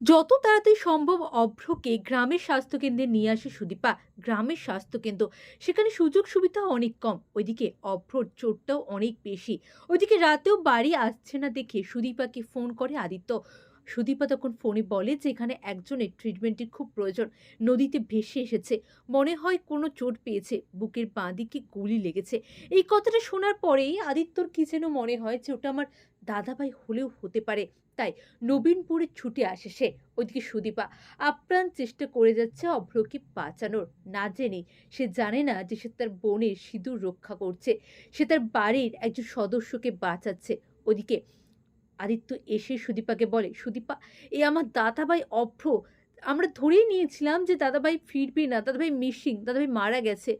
যত তাড়াতাড়ি সম্ভব অভ্রকে গ্রামের স্বাস্থ্যকেন্দ্রে নিয়ে আসে সুদীপা। গ্রামের স্বাস্থ্যকেন্দ্র, সেখানে সুযোগ সুবিধা অনেক কম। ওইদিকে অভ্রর চোটটাও অনেক বেশি। ওইদিকে রাতেও বাড়ি আসছে না দেখে সুদীপাকে ফোন করে আদিত্য সুদীপা তখন ফোনে বলে যে এখানে একজনের ট্রিটমেন্টের খুব প্রয়োজন, নদীতে ভেসে এসেছে, মনে হয় কোনো চোট পেয়েছে, বুকের বাঁ দিকে গুলি লেগেছে। এই কথাটা শোনার পরেই আদিত্যর কি যেন মনে হয় যে ওটা আমার দাদাভাই হলেও হতে পারে, তাই নবীনপুরে ছুটে আসে সে। ওইদিকে সুদীপা, আপ্রাণ চেষ্টা করে যাচ্ছে অভ্রকে বাঁচানোর। না জেনে সে জানে না যে সে তার বোনের সিঁদুর রক্ষা করছে, সে তার বাড়ির একজন সদস্যকে বাঁচাচ্ছে। ওদিকে আদিত্য এসে সুদীপাকে বলে, সুদীপা, এ আমার দাদাভাই অভ্র। আমরা ধরেই নিয়েছিলাম যে দাদাভাই ফিরবে না, দাদাভাই মিসিং, দাদাভাই মারা গেছে।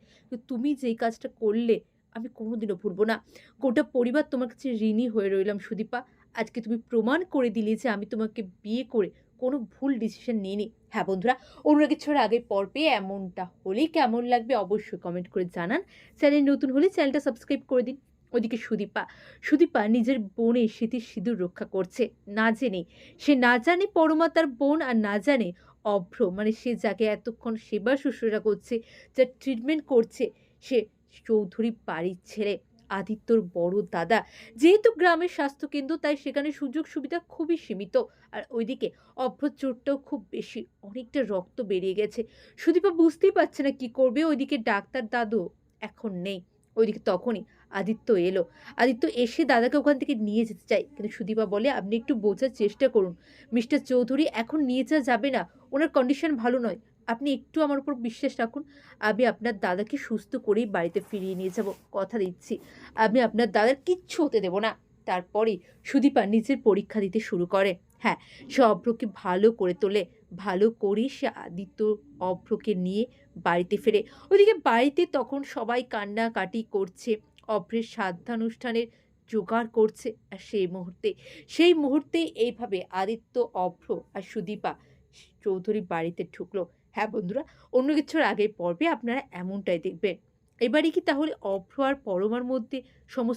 তুমি যেই কাজটা করলে, আমি কোনোদিনও ভুলবো না। গোটা পরিবার তোমার কাছে ঋণী হয়ে রইলাম, সুদীপা। আজকে তুমি প্রমাণ করে দিলে যে আমি তোমাকে বিয়ে করে কোনো ভুল ডিসিশন নিইনি। হ্যাঁ বন্ধুরা অনুরাগের কিছুর আগে পর্বে এমনটা হলেই কেমন লাগবে অবশ্যই কমেন্ট করে জানান। চ্যানেল নতুন হলে চ্যানেলটা সাবস্ক্রাইব করে দিন। ওদিকে সুদীপা সুদীপা নিজের বোনের স্মৃতির সিঁদুর রক্ষা করছে। না জেনে, সে না জানে পরমা তার বোন আর না জানে অভ্র। মানে সে যাকে এতক্ষণ সেবা শুশ্রূষা করছে, যা ট্রিটমেন্ট করছে, সে চৌধুরী বাড়ির ছেলে, আদিত্যর বড় দাদা। যেহেতু গ্রামের স্বাস্থ্যকেন্দ্র, তাই সেখানে সুযোগ সুবিধা খুবই সীমিত। আর ওইদিকে অভ্র চোটটাও খুব বেশি, অনেকটা রক্ত বেরিয়ে গেছে। সুদীপা বুঝতেই পারছে না কি করবে। ওইদিকে ডাক্তার দাদু এখন নেই। ওইদিকে তখনই আদিত্য এলো। আদিত্য এসে দাদাকে ওখান থেকে নিয়ে যেতে চাই কিন্তু সুদীপা বলে, আপনি একটু বোঝার চেষ্টা করুন। মিস্টার চৌধুরী এখন নিয়ে যাওয়া যাবে না। ওনার কন্ডিশন ভালো নয়। আপনি একটু আমার উপর বিশ্বাস রাখুন। আমি আপনার দাদাকে সুস্থ করেই বাড়িতে ফিরিয়ে নিয়ে যাব। কথা দিচ্ছি। আমি আপনার দাদার কিচ্ছু হতে দেব না। তারপরে সুদীপা নিজের পরীক্ষা দিতে শুরু করে। হ্যাঁ সে অভ্রকে ভালো করে তোলে। ভালো করেই সে আদিত্য অভ্রকে নিয়ে বাড়িতে ফেরে। ওইদিকে বাড়িতে তখন সবাই কান্নাকাটি করছে। অভ্রের সাধ্যানুষ্ঠানের জোগাড় করছে আর সেই মুহূর্তে সেই মুহূর্তে এইভাবে আদিত্য, অভ্র আর সুদীপা চৌধুরী বাড়িতে ঢুকলো। হ্যাঁ বন্ধুরা, অন্য কিছুর আগে পর্বে আপনারা এমনটাই দেখবেন। এবারে কি তাহলে অভ্র আর পরমার মধ্যে সমস্ত